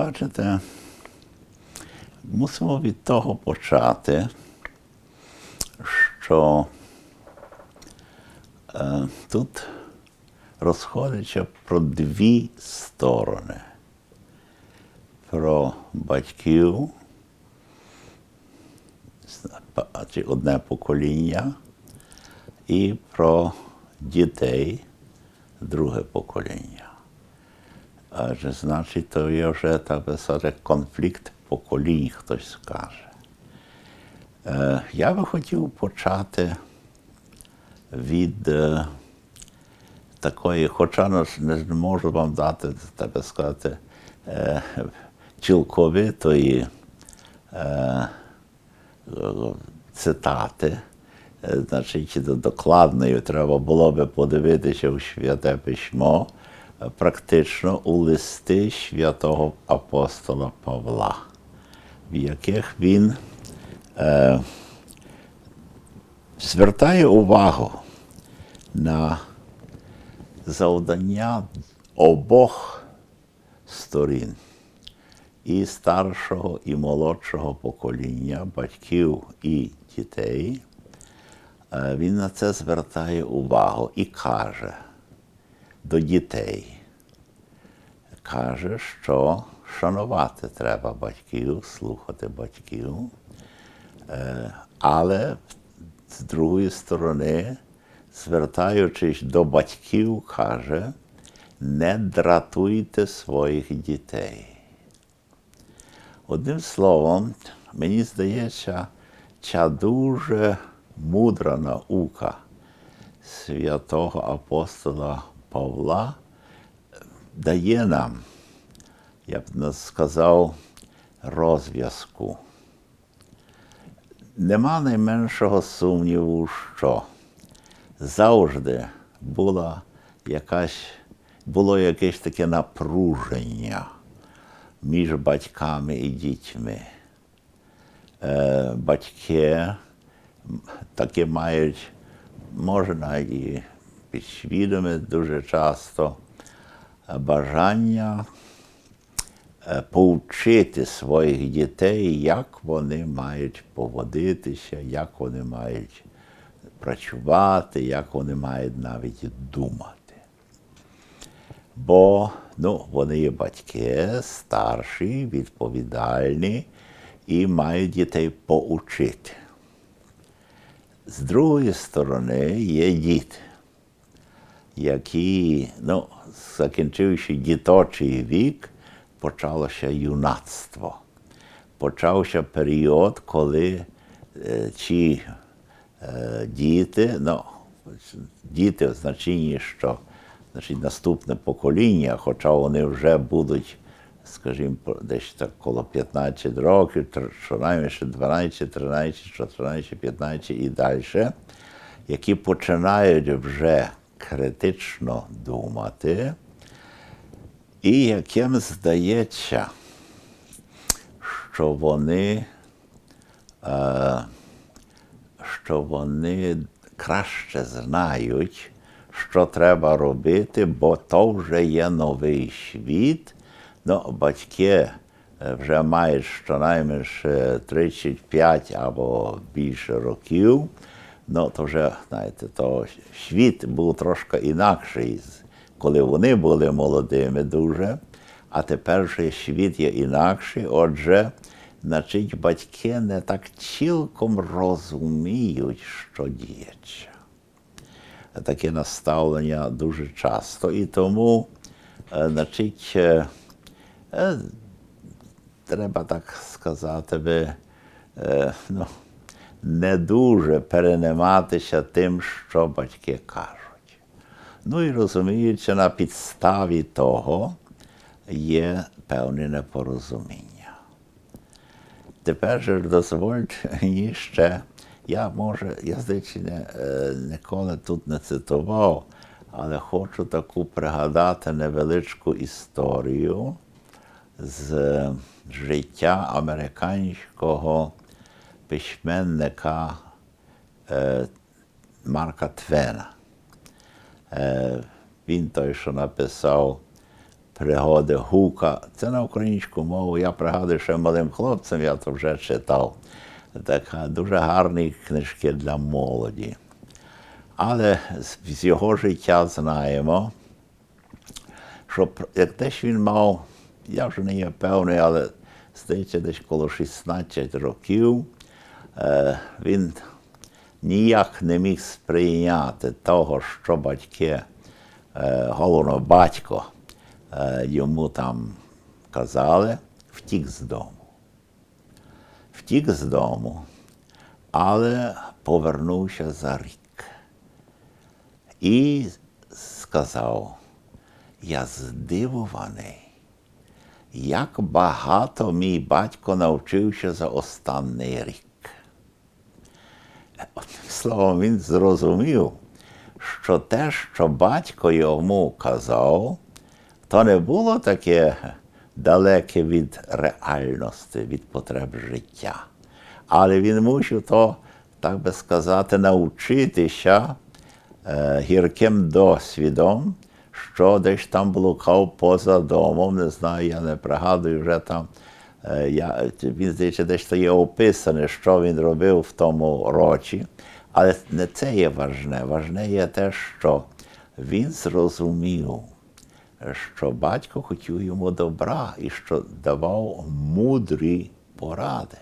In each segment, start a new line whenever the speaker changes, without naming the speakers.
бачите, мусимо від того почати, що е, тут розходиться про дві сторони. Про батьків, чи одне покоління, і про дітей друге покоління. Адже значить, то є вже так би сказати, конфлікт поколінь, хтось скаже. Е, я би хотів почати від е, такої, хоча не, можу вам дати, так сказати, е, цілковитої е, цитати. Значить, до- докладною треба було би подивитися у святе письмо, практично у листи святого апостола Павла, в яких він е, звертає увагу на завдання обох сторін і старшого, і молодшого покоління, батьків і дітей. Е, Він на це звертає увагу і каже до дітей. Каже, що шанувати треба батьків, слухати батьків, Е, але з другої сторони, звертаючись до батьків, каже, не дратуйте своїх дітей. Одним словом, мені здається, ця дуже мудра наука святого апостола Павла дає нам, я б сказав, розв'язку. Нема найменшого сумніву, що завжди була якась, було якесь таке напруження між батьками і дітьми. Е, батьки таки мають, може навіть і підсвідоме дуже часто е, бажання е, повчити своїх дітей, як вони мають поводитися, як вони мають працювати, як вони мають навіть думати. Бо ну, вони є батьки, старші, відповідальні і мають дітей поучити. З другої сторони є діти, які, ну, закінчивши діточий вік, почалося юнацтво. Почався період, коли е, ці е, діти, ну, діти в значенні, що значить, наступне покоління, хоча вони вже будуть, скажімо, десь так коло 15 років, щонайменше 12, 13, 14, 15 і далі, які починають вже критично думати, і яким здається, що вони е, що вони краще знають, що треба робити, бо то вже є новий світ. Ну, батьки е, вже мають щонайменше 35 або більше років. Ну, то вже, знаєте, то світ був трошки інакший, коли вони були молодими дуже, а тепер вже світ є інакший. Отже, значить, батьки не так цілком розуміють, що діється. Таке наставлення дуже часто. І тому, е, значить, е, е, треба так сказати, би, ну, не дуже перейматися тим, що батьки кажуть. Ну і розуміючи, на підставі того є певне непорозуміння. Тепер же дозвольте мені ще, я може, я здається, не, е, ніколи тут не цитував, але хочу таку пригадати невеличку історію з життя американського письменника е, Марка Твена. Е, він той, що написав пригоди Гука. Це на українську мову. Я пригадую, що малим хлопцем я то вже читав. Така дуже гарні книжки для молоді. Але з- його життя знаємо, що як десь він мав, я вже не є певний, але здається, десь коло 16 років, він ніяк не міг сприйняти того, що батьки, е, головно батько, е, йому там казали, втік з дому. Втік з дому, але повернувся за рік і сказав, я здивований, як багато мій батько навчився за останній рік. Одним словом, він зрозумів, що те, що батько йому казав, то не було таке далеке від реальності, від потреб життя. Але він мусив то, так би сказати, навчитися е, гірким досвідом, що десь там блукав поза домом, не знаю, я не пригадую вже там. Я, він здається, десь є описане, що він робив в тому році. Але не це є важне. Важне є те, що він зрозумів, що батько хотів йому добра і що давав мудрі поради.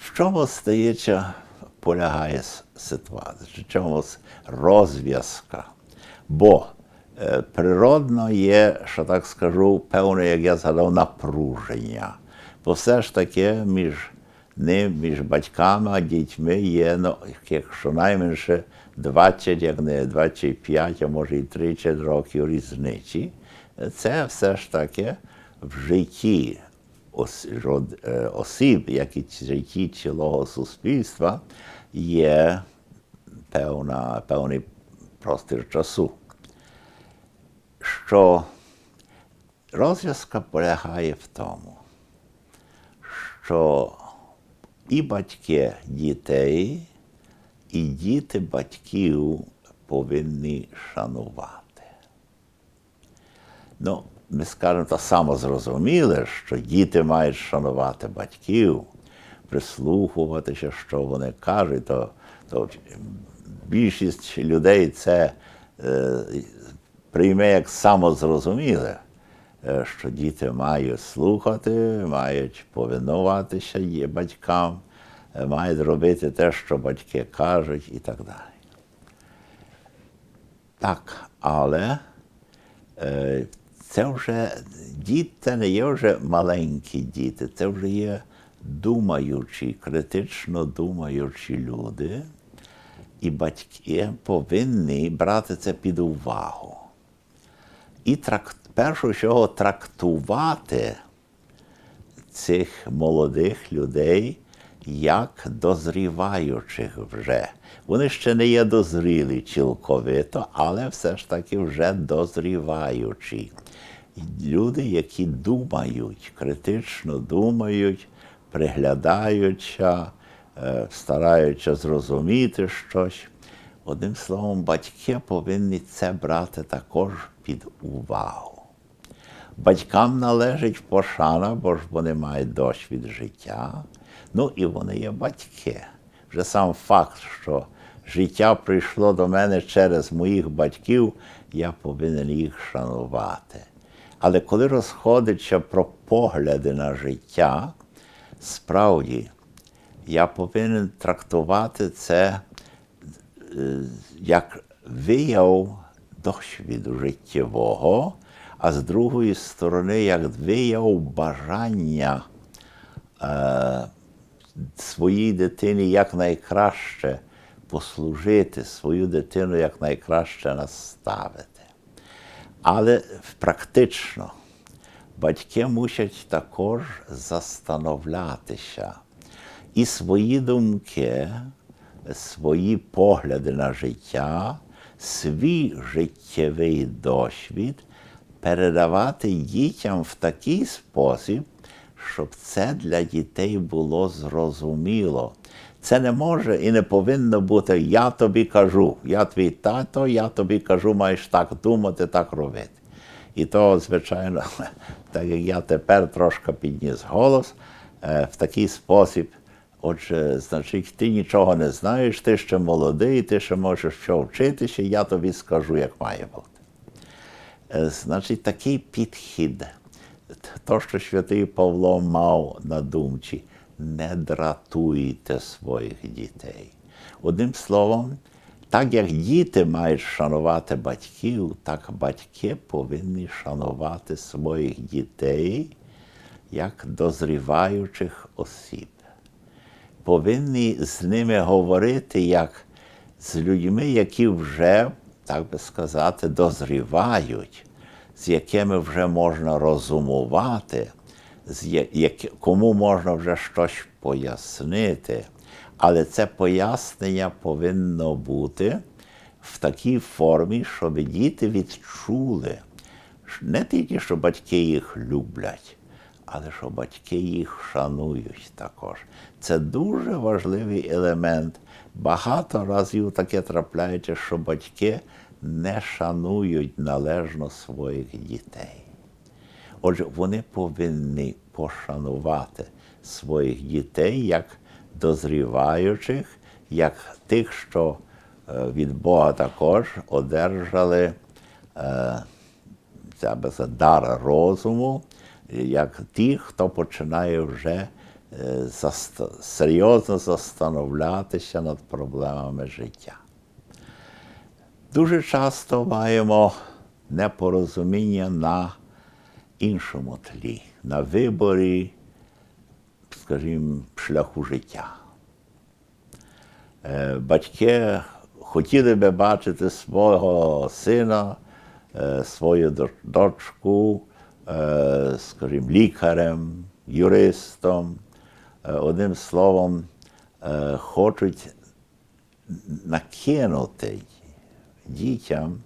В чому стається, полягає ситуація, в чому с- розв'язка? Бо природно є, що так скажу, певне, як я згадав, напруження. Бо все ж таки між ним, між батьками дітьми є, ну, якщо найменше 20, як не 25, а може і 30 років різниці. Це все ж таки в житті е, осіб, як і в житті цілого суспільства, є певна, певний простір часу. Що розв'язка полягає в тому, що і батьки дітей, і діти батьків повинні шанувати. Ну, ми скажемо так само зрозуміли, що діти мають шанувати батьків, прислухуватися, що вони кажуть, то, то більшість людей це е, прийме як самозрозуміле, е, що діти мають слухати, мають повинуватися батькам, е, мають робити те, що батьки кажуть, і так далі. Так, але е, це вже діти не є вже маленькі діти, це вже є думаючі, критично думаючі люди, і батьки повинні брати це під увагу. І трак, першу чого трактувати цих молодих людей як дозріваючих вже. Вони ще не є дозрілі цілковито, але все ж таки вже дозріваючі. Люди, які думають, критично думають, приглядаються, е, стараються зрозуміти щось. Одним словом, батьки повинні це брати також під увагу. Батькам належить пошана, бо ж вони мають досвід життя. Ну і вони є батьки. Вже сам факт, що життя прийшло до мене через моїх батьків, я повинен їх шанувати. Але коли розходиться про погляди на життя, справді я повинен трактувати це е, як вияв досвіду життєвого, а з другої сторони, як вияв бажання е, своїй дитині якнайкраще послужити, свою дитину якнайкраще наставити. Але практично батьки мусять також застановлятися і свої думки, свої погляди на життя, свій життєвий досвід передавати дітям в такий спосіб, щоб це для дітей було зрозуміло. Це не може і не повинно бути я тобі кажу, я твій тато, я тобі кажу, маєш так думати, так робити. І то, звичайно, так як я тепер трошки підніс голос е, в такий спосіб. Отже, значить, ти нічого не знаєш, ти ще молодий, ти ще можеш що вчитися, я тобі скажу, як має бути. Е, Значить, такий підхід, то, що святий Павло мав на думці, не дратуйте своїх дітей. Одним словом, так як діти мають шанувати батьків, так батьки повинні шанувати своїх дітей як дозріваючих осіб. Повинні з ними говорити як з людьми, які вже, так би сказати, дозрівають, з якими вже можна розумувати, з кому можна вже щось пояснити. Але це пояснення повинно бути в такій формі, щоб діти відчули, не тільки, що батьки їх люблять, але що батьки їх шанують також. Це дуже важливий елемент. Багато разів таке трапляється, що батьки не шанують належно своїх дітей. Отже, вони повинні пошанувати своїх дітей як дозріваючих, як тих, що е, від Бога також одержали е, дар розуму, як ті, хто починає вже е, серйозно застановлятися над проблемами життя. Дуже часто маємо непорозуміння на іншому тлі, на виборі, скажімо, шляху життя. Е, Батьки хотіли би бачити свого сина, е, свою дочку, скажімо, лікарем, юристом. Е, Одним словом, е, хочуть накинути дітям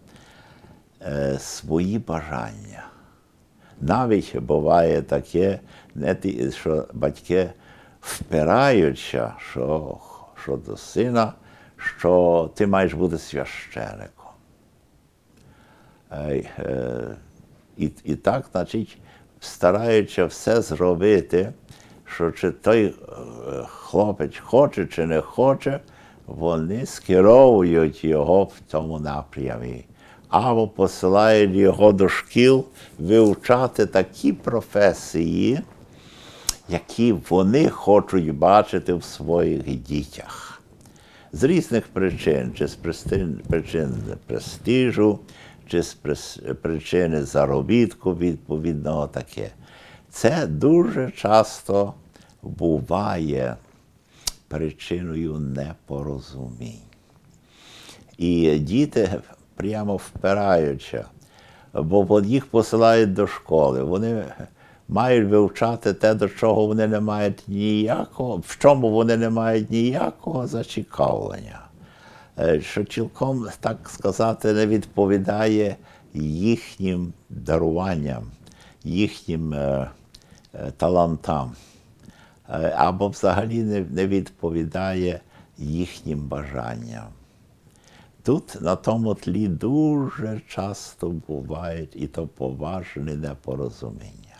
е, свої бажання. Навіть буває таке, що батьки впираються що, щодо сина, що ти маєш бути священником. І, і так, значить, стараються все зробити, що чи той е, хлопець хоче чи не хоче, вони скеровують його в цьому напрямі. Або посилають його до шкіл вивчати такі професії, які вони хочуть бачити в своїх дітях. З різних причин, чи з причин престижу, чи з причини заробітку відповідного таке. Це дуже часто буває причиною непорозумінь. І діти прямо впираються, бо їх посилають до школи. Вони мають вивчати те, до чого вони не мають ніякого, в чому вони не мають ніякого зацікавлення. Е, Що цілком, так сказати, не відповідає їхнім даруванням, їхнім е, е, талантам або взагалі не відповідає їхнім бажанням. Тут на тому тлі дуже часто бувають і то поважні непорозуміння.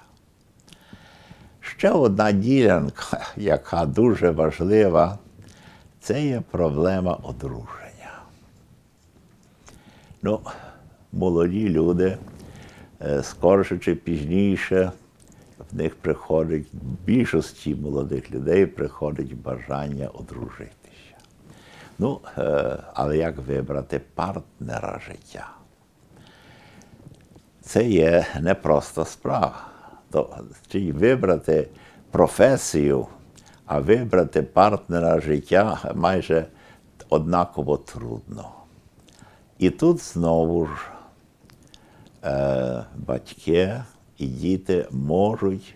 Ще одна ділянка, яка дуже важлива, це є проблема одруження. Ну, молоді люди, е, скорше чи пізніше, в них приходить, в більшості молодих людей приходить бажання одружитися. Ну, е, але як вибрати партнера життя? Це є непроста справа. Чи вибрати професію, а вибрати партнера життя майже однаково трудно. І тут знову ж е, батьки і діти можуть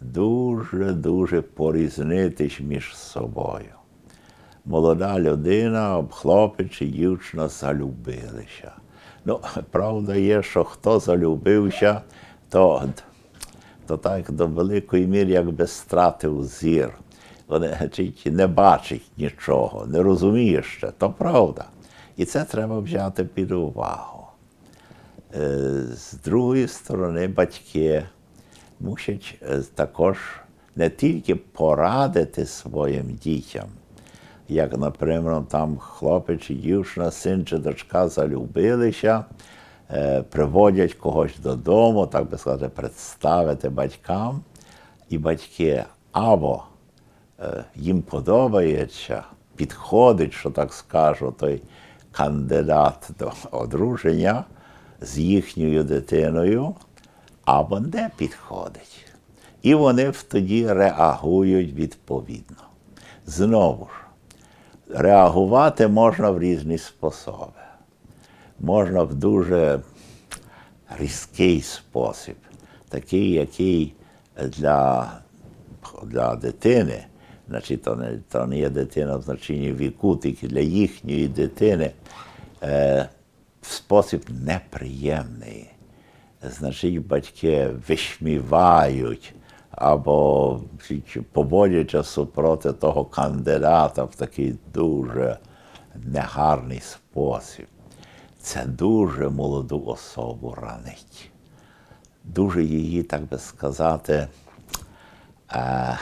дуже-дуже порізнитись між собою. Молода людина, хлопець чи дівчина залюбилися. Ну, правда є, що хто залюбився, то, то так до великої міри якби стратив зір. вони не бачать нічого, не розуміють ще, то правда. І це треба взяти під увагу. З другої сторони, батьки мусять також не тільки порадити своїм дітям, як, наприклад, там хлопець чи дівчина, син чи дочка залюбилися, приводять когось додому, так би сказати, представити батькам, і батьки або їм подобається, підходить, що так скажу, той кандидат до одруження з їхньою дитиною, або не підходить. І вони тоді реагують відповідно. Знову ж, реагувати можна в різні способи. Можна в дуже різкий спосіб, такий, який для, для дитини, значить, то не, то не є дитина в значенні віку, тільки для їхньої дитини е, спосіб неприємний. Значить, батьки вишмівають або поводяться супроти того кандидата в такий дуже негарний спосіб. Це дуже молоду особу ранить. Дуже її, так би сказати, е,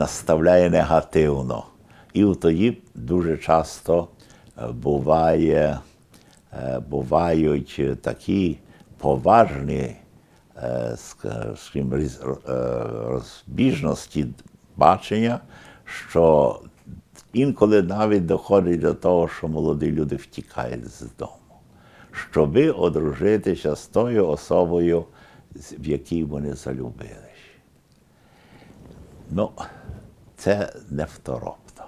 наставляє негативно. І тоді дуже часто е, буває, е, бувають такі поважні е, скажімо, розбіжності бачення, що інколи навіть доходить до того, що молоді люди втікають з дому, щоби одружитися з тою особою, в якій вони залюбились. Ну, це не второпно.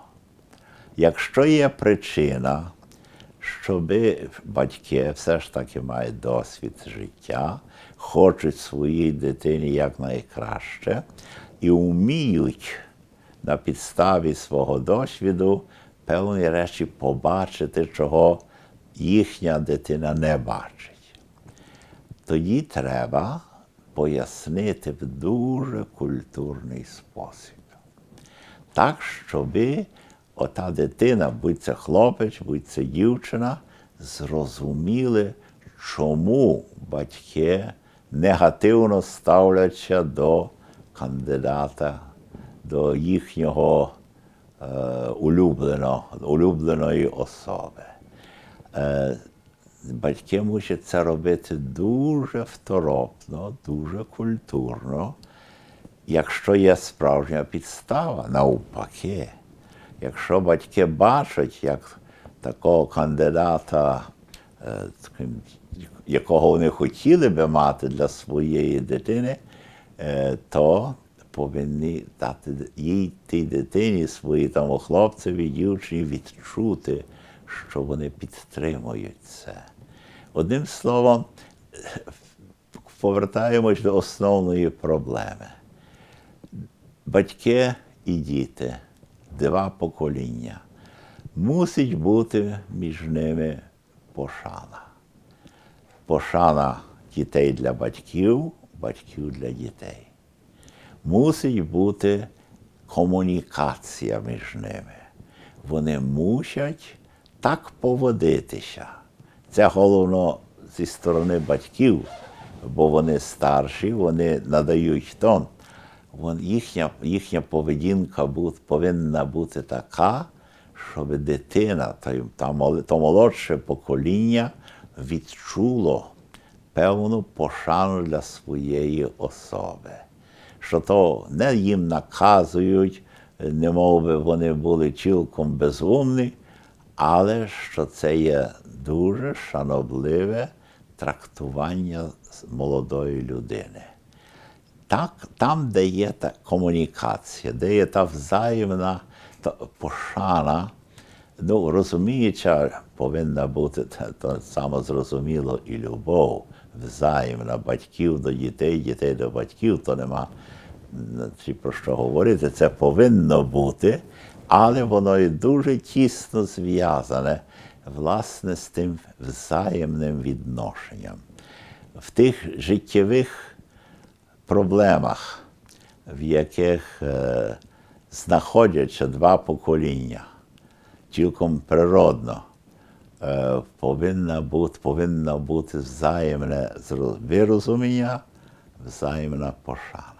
Якщо є причина, щоби батьки все ж таки мають досвід життя, хочуть своїй дитині якнайкраще і вміють на підставі свого досвіду певні речі побачити, чого їхня дитина не бачить. Тоді треба пояснити в дуже культурний спосіб. Так, щоби ота дитина, будь це хлопець, будь це дівчина, зрозуміли, чому батьки негативно ставляться до кандидата, до їхнього е, улюбленого, улюбленої особи. Е, батьки мусять це робити дуже второпно, дуже культурно, якщо є справжня підстава, навпаки. Якщо батьки бачать, як такого кандидата, е, якого вони хотіли би мати для своєї дитини, е, то повинні дати їй тій дитині, своїй тому хлопцеві, дівчині відчути, що вони підтримують це. Одним словом, повертаємось до основної проблеми. Батьки і діти, два покоління. Мусить бути між ними пошана. Пошана дітей для батьків, батьків для дітей. Мусить бути комунікація між ними. Вони мусять так поводитися. Це головно зі сторони батьків, бо вони старші, вони надають тон. Їхня, їхня поведінка повинна бути така, щоб дитина, то молодше покоління відчуло певну пошану для своєї особи. Що то не їм наказують, не мов би вони були цілком безумні, але що це є дуже шанобливе трактування молодої людини. Так, там, де є та комунікація, де є та взаємна та пошана, ну, розуміюча повинна бути то саме зрозуміло і любов взаємна батьків до дітей, дітей до батьків, то нема чи про що говорити. Це повинно бути, але воно і дуже тісно зв'язане власне з тим взаємним відношенням. В тих життєвих проблемах, в яких, е, знаходячи два покоління, цілком природно, е, повинна бути, повинно бути взаємне вирозуміння, взаємна пошана.